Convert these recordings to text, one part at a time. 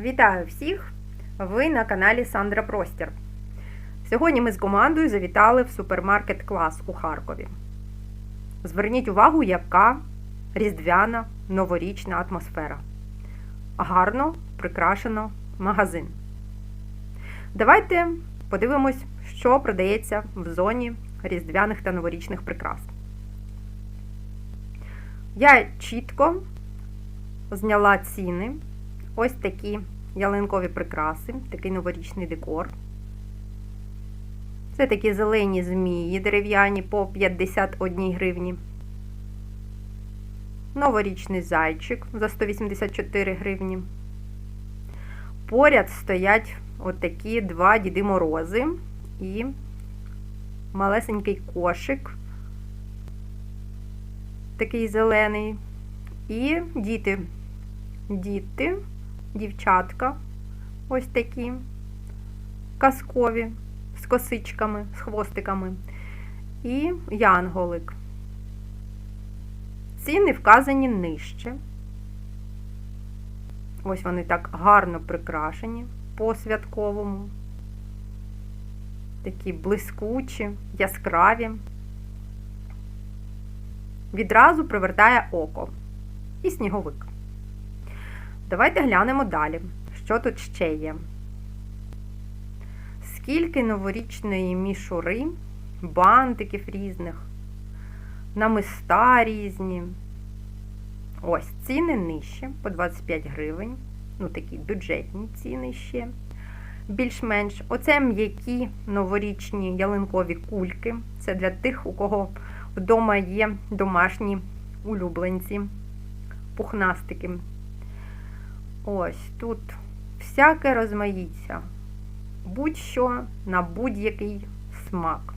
Вітаю всіх! Ви на каналі Сандра Простір. Сьогодні ми з командою завітали в супермаркет Клас у Харкові. Зверніть увагу, яка різдвяна новорічна атмосфера. Гарно прикрашено магазин. Давайте подивимось, що продається в зоні різдвяних та новорічних прикрас. Я чітко зняла ціни. Ось такі ялинкові прикраси, такий новорічний декор. Це такі зелені змії дерев'яні по 51 гривні. Новорічний зайчик за 184 гривні. Поряд стоять отакі два Діди Морози і малесенький кошик, такий зелений. І діти. Діти дівчатка ось такі казкові, з косичками, з хвостиками. І янголик. Ціни вказані нижче. Ось вони так гарно прикрашені по святковому. Такі блискучі, яскраві. Відразу привертає око. І сніговик. Давайте глянемо далі, що тут ще є. Скільки новорічної мішури, бантиків різних, намиста різні. Ось ціни нижче, по 25 гривень. Ну, такі бюджетні ціни ще. Більш-менш. Оце м'які новорічні ялинкові кульки. Це для тих, у кого вдома є домашні улюбленці, пухнастики. Ось тут всяке розмаїття. Будь-що на будь-який смак.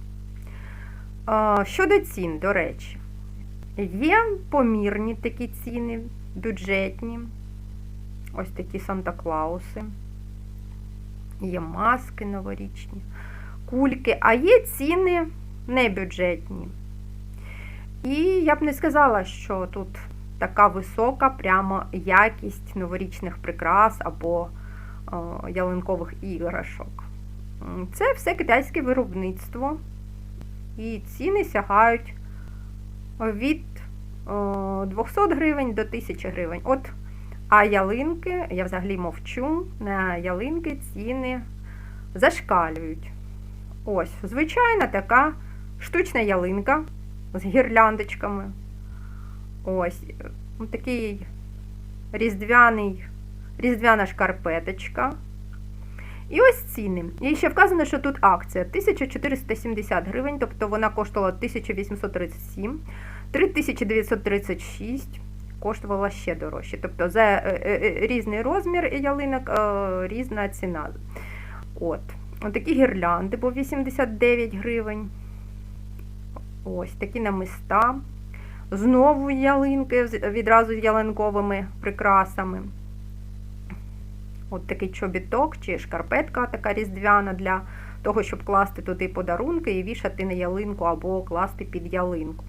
Щодо цін, до речі, є помірні такі ціни, бюджетні. Ось такі Санта-Клауси. Є маски новорічні, кульки, а є ціни небюджетні. І я б не сказала, що тут така висока прямо якість новорічних прикрас або о, ялинкових іграшок. Це все китайське виробництво. І ціни сягають від о, 200 гривень до 1000 гривень. От, а ялинки, я взагалі мовчу, на ялинки ціни зашкалюють. Ось, звичайна така штучна ялинка з гірляндочками. Ось такий різдвяний, різдвяна шкарпеточка. І ось ціни. І ще вказано, що тут акція 1470 гривень, тобто вона коштувала 1837, 3936 коштувала ще дорожче. Тобто за е, е, різний розмір ялинок, е, різна ціна. От. Ось такі гірлянди по 89 гривень. Ось такі намиста. Знову ялинки відразу з ялинковими прикрасами. От такий чобіток чи шкарпетка така різдвяна для того, щоб класти туди подарунки і вішати на ялинку або класти під ялинку.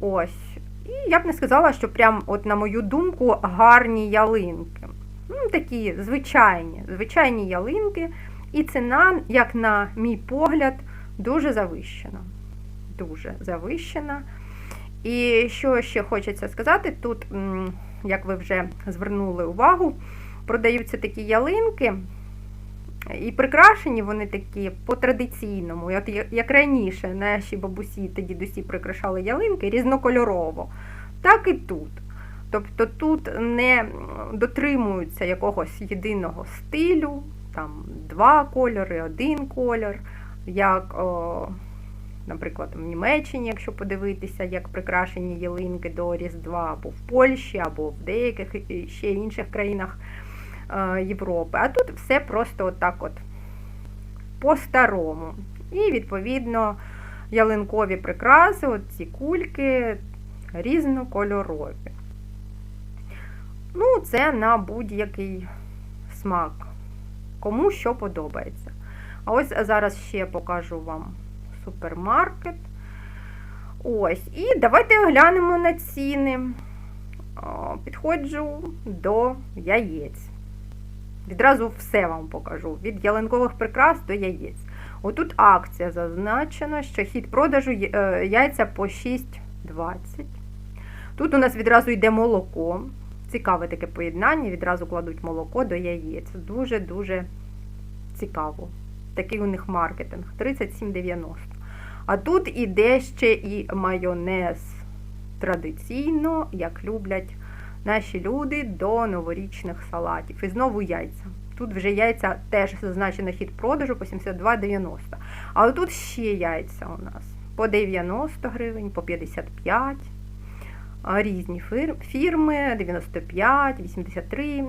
Ось. І я б не сказала, що прям, от, на мою думку, гарні ялинки. Ну, Такі звичайні, звичайні ялинки. І ціна, як на мій погляд, дуже завищена. Дуже завищена. І що ще хочеться сказати, тут, як ви вже звернули увагу, продаються такі ялинки, і прикрашені вони такі по-традиційному, як, як раніше наші бабусі та дідусі прикрашали ялинки різнокольорово, так і тут. Тобто тут не дотримуються якогось єдиного стилю, там два кольори, один колір, як о, наприклад, в Німеччині, якщо подивитися, як прикрашені ялинки до Різдва, або в Польщі, або в деяких ще інших країнах е, Європи. А тут все просто отак от по-старому. І, відповідно, ялинкові прикраси, от ці кульки різнокольорові. Ну, це на будь-який смак. Кому що подобається. А ось зараз ще покажу вам супермаркет. Ось, і давайте оглянемо на ціни. підходжу до яєць. Відразу все вам покажу. Від ялинкових прикрас до яєць. Отут акція зазначена, що хід продажу е, яйця по 6,20. Тут у нас відразу йде молоко. Цікаве таке поєднання, відразу кладуть молоко до яєць. Дуже-дуже цікаво. Такий у них маркетинг. 37,90. А тут іде ще і майонез традиційно, як люблять наші люди до новорічних салатів. І знову яйця. Тут вже яйця теж зазначено хід продажу по 72,90. Але тут ще яйця у нас по 90 гривень, по 55 різні фірми 95, 83.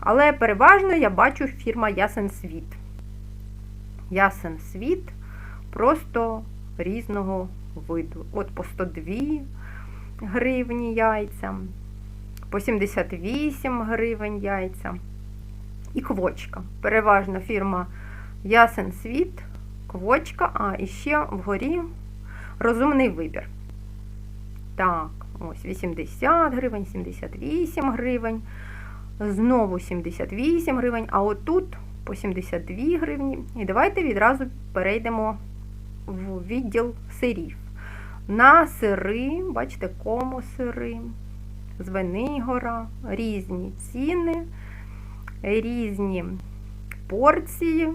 Але переважно я бачу фірма Ясен Світ. Ясен Світ просто різного виду. От по 102 гривні яйця, по 78 гривень яйця. І квочка. Переважно фірма Ясен Світ, квочка, а і ще вгорі розумний вибір. Так, ось 80 гривень, 78 гривень, знову 78 гривень, а отут по 72 гривні. І давайте відразу перейдемо в відділ сирів. На сири, бачите, кому сири, Звенигора, різні ціни, різні порції.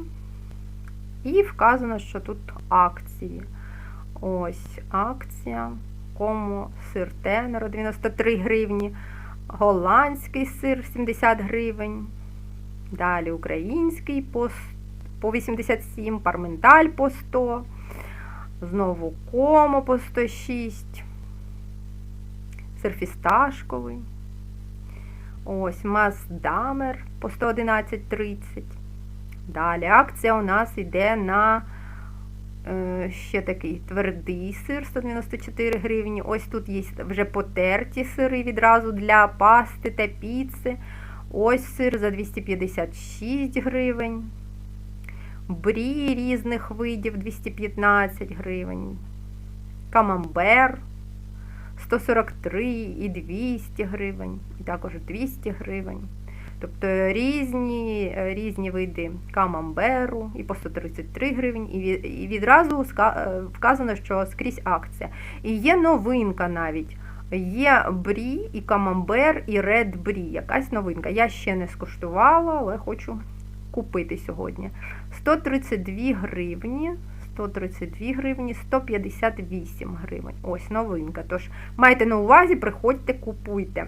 І вказано, що тут акції. Ось акція. Кому сир тенеро 93 гривні, голландський сир 70 гривень. Далі український по 87, парменталь по 100, знову комо по 106, сир фісташковий. Ось маздамер по 111,30. Далі акція у нас йде на е, ще такий твердий сир 194 гривні. Ось тут є вже потерті сири відразу для пасти та піци. Ось сир за 256 гривень. Брі різних видів 215 гривень. Камамбер 143 і 200 гривень, і також 200 гривень. Тобто різні різні види камамберу і по 133 гривень, і відразу вказано, що скрізь акція. І є новинка навіть. Є брі і камамбер, і ред брі. Якась новинка. Я ще не скуштувала, але хочу купити сьогодні. 132 гривні. 132 гривні, 158 гривень. Ось новинка. Тож, майте на увазі, приходьте, купуйте.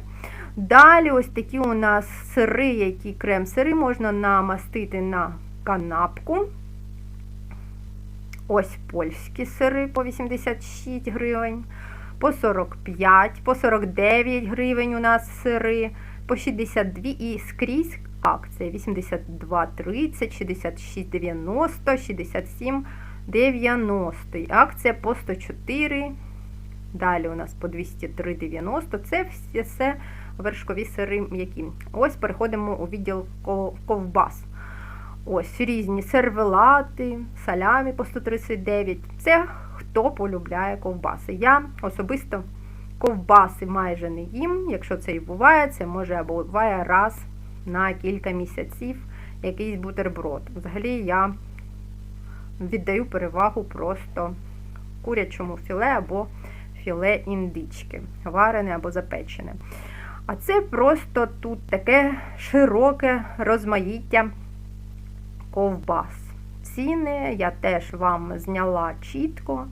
Далі, ось такі у нас сири, які крем-сири можна намастити на канапку. Ось польські сири по 86 гривень по 45, по 49 гривень у нас сири, по 62 і скрізь акція 82,30, 66,90, 67,90. Акція по 104. Далі у нас по 203,90. Це все, все вершкові сири м'які. Ось переходимо у відділ ковбас. Ось різні сервелати, салямі по 139. Це хто полюбляє ковбаси. Я особисто ковбаси майже не їм. Якщо це і буває, це може або буває раз на кілька місяців якийсь бутерброд. Взагалі я віддаю перевагу просто курячому філе або філе індички, варене або запечене. А це просто тут таке широке розмаїття ковбас ціни. Я теж вам зняла чітко.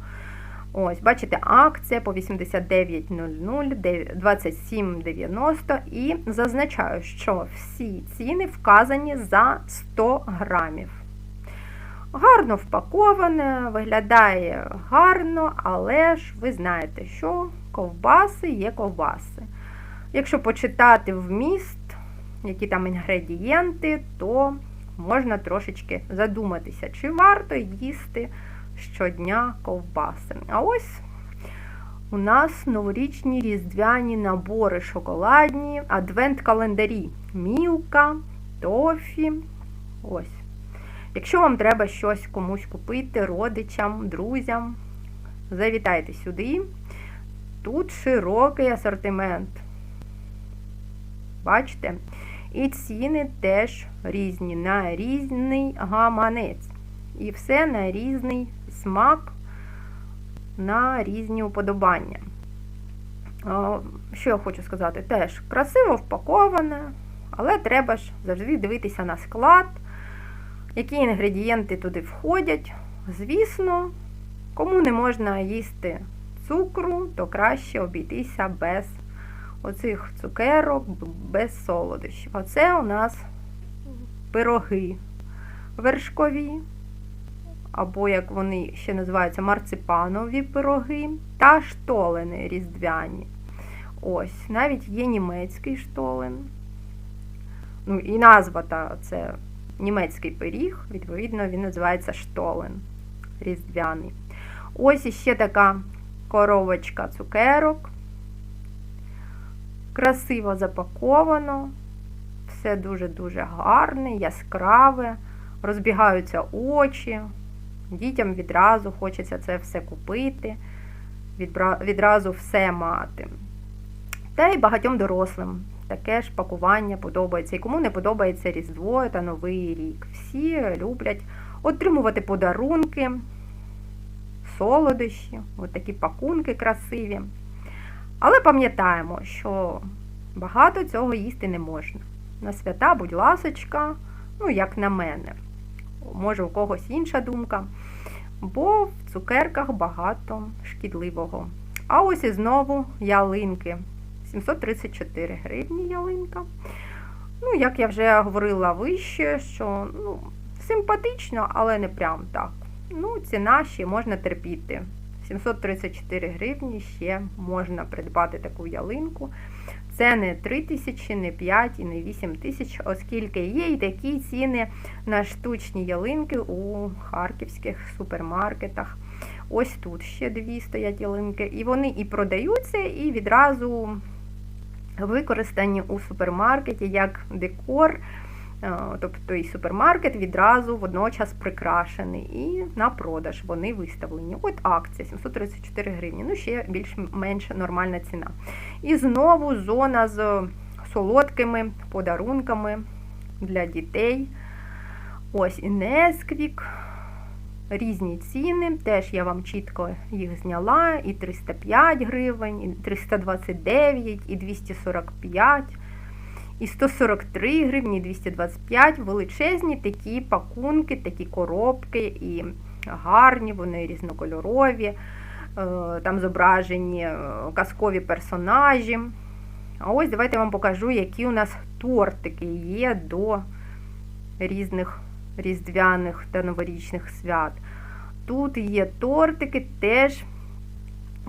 Ось, бачите, акція по 89,00, 27,90 і зазначаю, що всі ціни вказані за 100 грамів. Гарно впаковане, виглядає гарно, але ж ви знаєте, що ковбаси є ковбаси. Якщо почитати вміст, які там інгредієнти, то можна трошечки задуматися, чи варто їсти щодня ковбаси. А ось у нас новорічні різдвяні набори шоколадні, адвент-календарі. Мілка, тофі. Ось. Якщо вам треба щось комусь купити, родичам, друзям, завітайте сюди. Тут широкий асортимент. Бачите? І ціни теж різні, на різний гаманець. І все на різний смак, на різні уподобання. Що я хочу сказати? Теж красиво впаковане, але треба ж завжди дивитися на склад, які інгредієнти туди входять. Звісно, кому не можна їсти цукру, то краще обійтися без оцих цукерок, без солодощів. Оце у нас пироги вершкові, або, як вони ще називаються, марципанові пироги та штолени різдвяні. Ось, навіть є німецький штолен. Ну, і назва та це німецький пиріг, відповідно, він називається штолен різдвяний. Ось іще така коробочка цукерок. Красиво запаковано, все дуже-дуже гарне, яскраве, розбігаються очі. Дітям відразу хочеться це все купити, відразу все мати. Та й багатьом дорослим таке ж пакування подобається. І кому не подобається Різдво та Новий рік. Всі люблять отримувати подарунки, солодощі, такі пакунки красиві. Але пам'ятаємо, що багато цього їсти не можна. На свята, будь ласочка, ну, як на мене. Може, у когось інша думка. Бо в цукерках багато шкідливого. А ось і знову ялинки. 734 гривні ялинка. Ну, як я вже говорила вище, що ну, симпатично, але не прям так. Ну, ціна ще можна терпіти. 734 гривні ще можна придбати таку ялинку. Це не 3 тисячі, не 5 і не 8 тисяч, оскільки є і такі ціни на штучні ялинки у харківських супермаркетах. Ось тут ще дві стоять ялинки. І вони і продаються, і відразу використані у супермаркеті як декор. Тобто і супермаркет відразу водночас прикрашений. І на продаж вони виставлені. От акція 734 гривні, ну ще більш-менш нормальна ціна. І знову зона з солодкими подарунками для дітей. Ось і Несквік. Різні ціни, теж я вам чітко їх зняла, і 305 гривень, і 329, і 245 і 143 гривні, 225 величезні такі пакунки, такі коробки, і гарні, вони різнокольорові, е, там зображені е, казкові персонажі. А ось давайте я вам покажу, які у нас тортики є до різних різдвяних та новорічних свят. Тут є тортики теж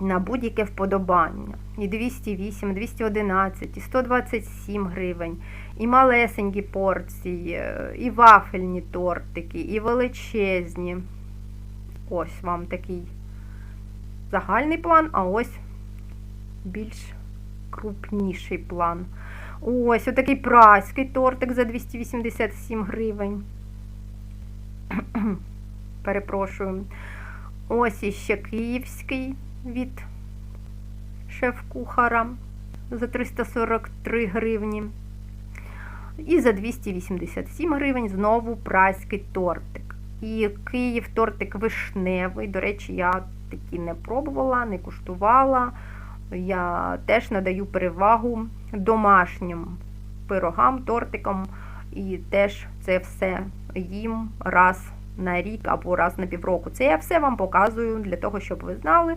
на будь-яке вподобання. І 208, 211, і 127 гривень, і малесенькі порції, е, і вафельні тортики, і величезні. Ось вам такий загальний план, а ось більш крупніший план. Ось отакий праський тортик за 287 гривень. Перепрошую. Ось іще київський від шеф-кухара за 343 гривні. І за 287 гривень знову праський тортик. І Київ тортик вишневий. До речі, я такі не пробувала, не куштувала. Я теж надаю перевагу домашнім пирогам, тортикам. І теж це все їм раз на рік або раз на півроку. Це я все вам показую для того, щоб ви знали,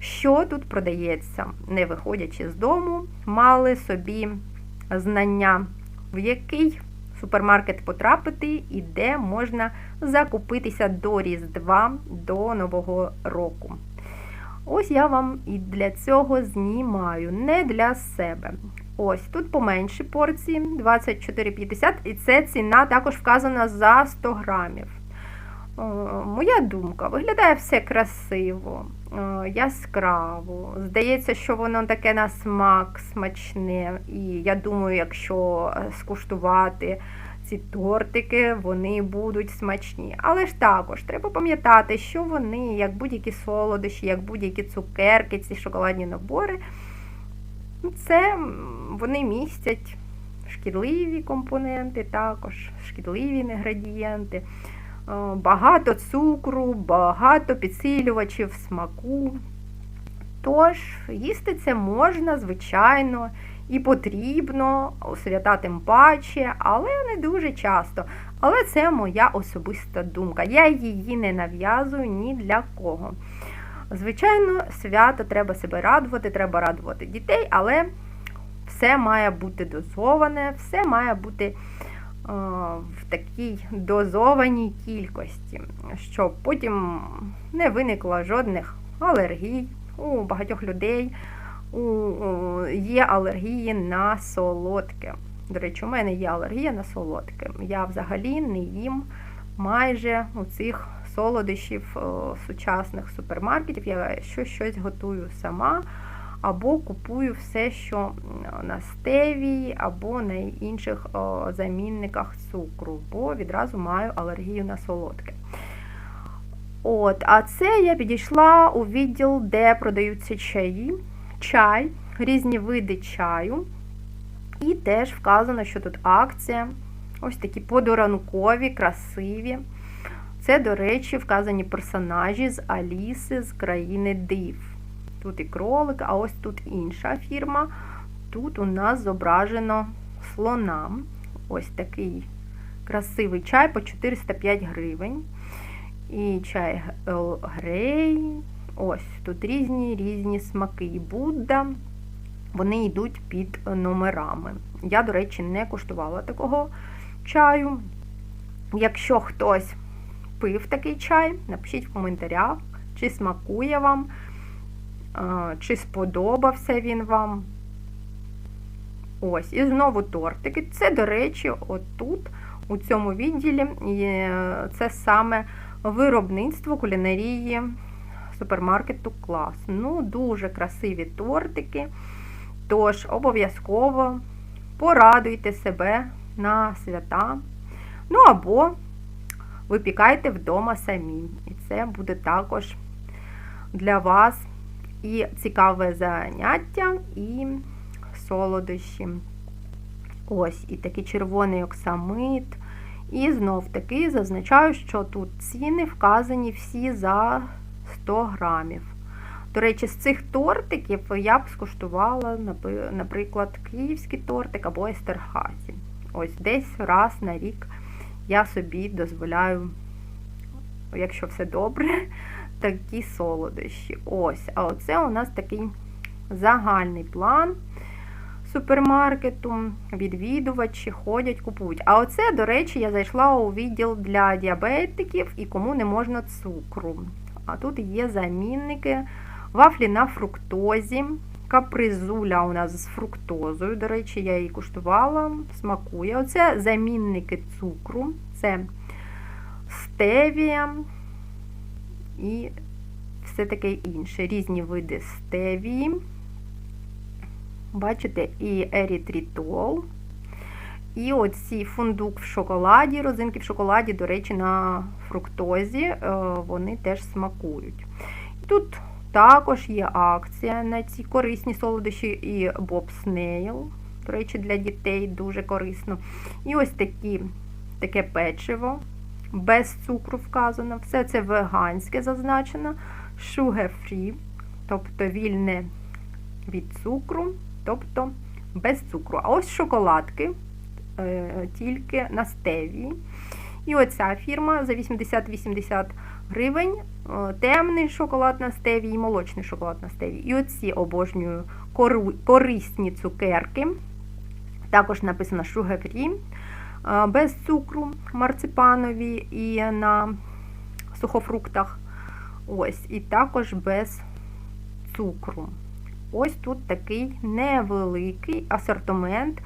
що тут продається, не виходячи з дому, мали собі знання, в який супермаркет потрапити і де можна закупитися до Різдва до Нового року. Ось я вам і для цього знімаю, не для себе. Ось тут поменші порції 24,50, і це ціна також вказана за 100 грамів. Моя думка, виглядає все красиво, яскраво. Здається, що воно таке на смак смачне. І я думаю, якщо скуштувати ці тортики, вони будуть смачні. Але ж також треба пам'ятати, що вони, як будь-які солодощі, як будь-які цукерки, ці шоколадні набори, це вони містять шкідливі компоненти, також шкідливі інгредієнти. Е, Багато цукру, багато підсилювачів смаку. Тож, їсти це можна, звичайно, і потрібно, у свята тим паче, але не дуже часто. Але це моя особиста думка. Я її не нав'язую ні для кого. Звичайно, свято треба себе радувати, треба радувати дітей, але все має бути дозоване, все має бути в такій дозованій кількості, щоб потім не виникло жодних алергій. У багатьох людей є алергії на солодке. До речі, у мене є алергія на солодке. Я взагалі не їм майже у цих солодощів о, сучасних супермаркетів. Я що щось готую сама, або купую все, що на стевії, або на інших замінниках цукру, бо відразу маю алергію на солодке. От, А це я підійшла у відділ, де продаються чаї, чай, різні види чаю. І теж вказано, що тут акція. Ось такі подоранкові, красиві. Це, до речі, вказані персонажі з Аліси з країни Див. Тут і кролик, а ось тут інша фірма. Тут у нас зображено слона. Ось такий красивий чай по 405 гривень. І чай Грей. Ось тут різні різні смаки. І Будда. Вони йдуть під номерами. Я, до речі, не куштувала такого чаю. Якщо хтось пив такий чай, напишіть в коментарях, чи смакує вам, чи сподобався він вам. Ось, і знову тортики. Це, до речі, отут, у цьому відділі, це саме виробництво кулінарії супермаркету клас. Ну, дуже красиві тортики. Тож, обов'язково порадуйте себе на свята. Ну, або випікайте вдома самі. І це буде також для вас і цікаве заняття, і солодощі. Ось, і такий червоний оксамит. І знов таки зазначаю, що тут ціни вказані всі за 100 грамів. До речі, з цих тортиків я б скуштувала, наприклад, київський тортик або естерхазі. Ось десь раз на рік я собі дозволяю, якщо все добре, такі солодощі. Ось, а оце у нас такий загальний план супермаркету. Відвідувачі ходять, купують. А оце, до речі, я зайшла у відділ для діабетиків і кому не можна цукру. А тут є замінники, вафлі на фруктозі, капризуля у нас з фруктозою. До речі, я її куштувала, смакує. Оце замінники цукру, це стевія і все таке інше. Різні види стевії. Бачите, і ерітрітол. І оці фундук в шоколаді, розинки в шоколаді, до речі, на фруктозі, е, вони теж смакують. Тут також є акція на ці корисні солодощі і Snail, до речі, для дітей дуже корисно. І ось такі, таке печиво, без цукру вказано. Все це веганське зазначено, sugar free, тобто вільне від цукру, тобто без цукру. А ось шоколадки. Е, тільки на стевії. І оця фірма за 80-80 гривень, е, темний шоколад на стевії, молочний шоколад на стевії. І оці обожнюю корисні цукерки. Також написано Sugar Free, без цукру марципанові і на сухофруктах. Ось, І також без цукру. Ось тут такий невеликий асортимент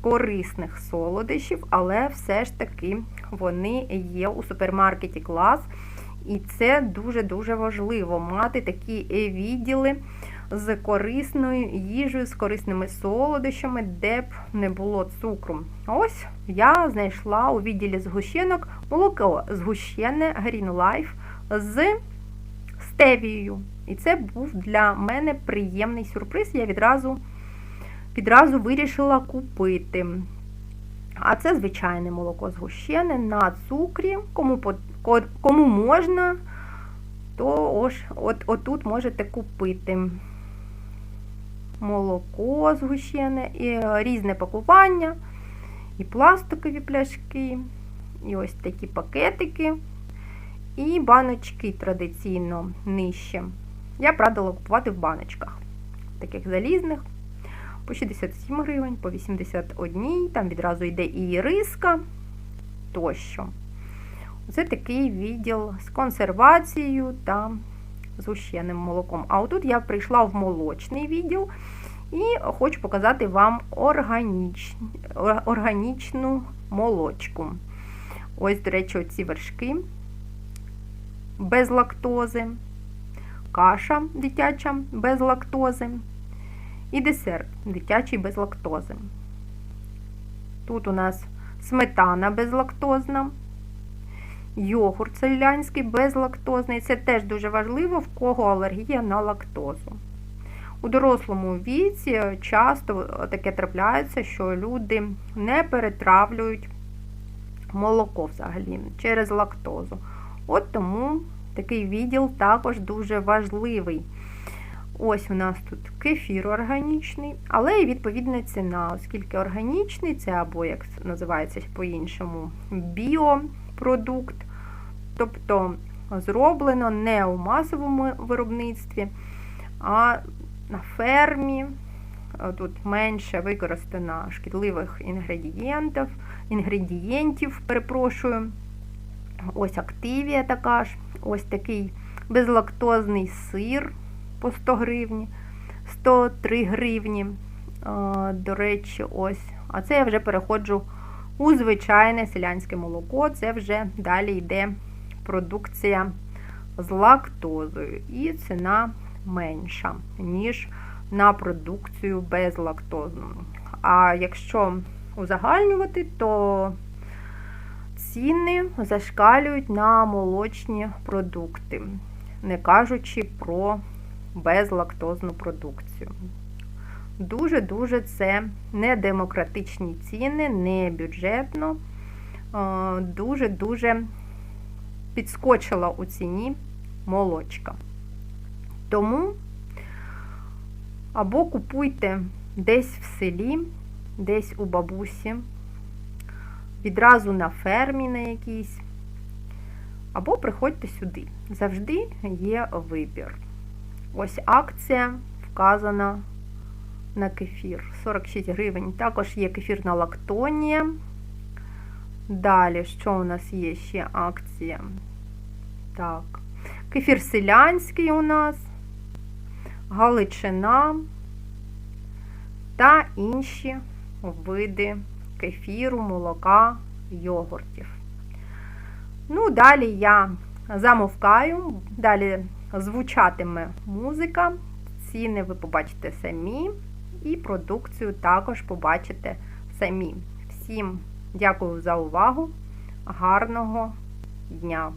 корисних солодощів, але все ж таки вони є у супермаркеті клас. І це дуже-дуже важливо мати такі відділи з корисною їжею, з корисними солодощами, де б не було цукру. Ось я знайшла у відділі згущенок молоко згущене Green Life з стевією. І це був для мене приємний сюрприз. Я відразу відразу вирішила купити. А це звичайне молоко згущене на цукрі. Кому, кому можна, то ось, от, отут можете купити молоко згущене, і е, різне пакування, і пластикові пляшки, і ось такі пакетики, і баночки традиційно нижче. Я б радила купувати в баночках, таких залізних, по 67 гривень, по 81, там відразу йде і іриска тощо. Це такий відділ з консервацією та згущеним молоком. А отут я прийшла в молочний відділ і хочу показати вам органіч... органічну молочку. Ось, до речі, оці вершки без лактози, каша дитяча без лактози і десерт дитячий без лактози. Тут у нас сметана безлактозна, йогурт селянський безлактозний. Це теж дуже важливо, в кого алергія на лактозу. У дорослому віці часто таке трапляється, що люди не перетравлюють молоко взагалі через лактозу. От тому такий відділ також дуже важливий. Ось у нас тут кефір органічний, але і відповідна ціна, оскільки органічний це або, як називається по-іншому, біопродукт, тобто зроблено не у масовому виробництві, а на фермі. Тут менше використано шкідливих інгредієнтів, інгредієнтів, перепрошую. Ось активія така ж, ось такий безлактозний сир по 100 гривні, 103 гривні. До речі, ось. А це я вже переходжу у звичайне селянське молоко. Це вже далі йде продукція з лактозою. І ціна менша, ніж на продукцію безлактозну. А якщо узагальнювати, то ціни зашкалюють на молочні продукти, не кажучи про безлактозну продукцію. Дуже-дуже це не демократичні ціни, не бюджетно, дуже-дуже підскочила у ціні молочка. Тому або купуйте десь в селі, десь у бабусі, відразу на фермі на якійсь, або приходьте сюди. Завжди є вибір. Ось акція вказана на кефір. 46 гривень. Також є кефір на лактонія. Далі, що у нас є ще акція? Так, кефір селянський у нас, галичина та інші види кефіру, молока, йогуртів. Ну, далі я замовкаю, далі звучатиме музика, ціни ви побачите самі, і продукцію також побачите самі. Всім дякую за увагу, гарного дня!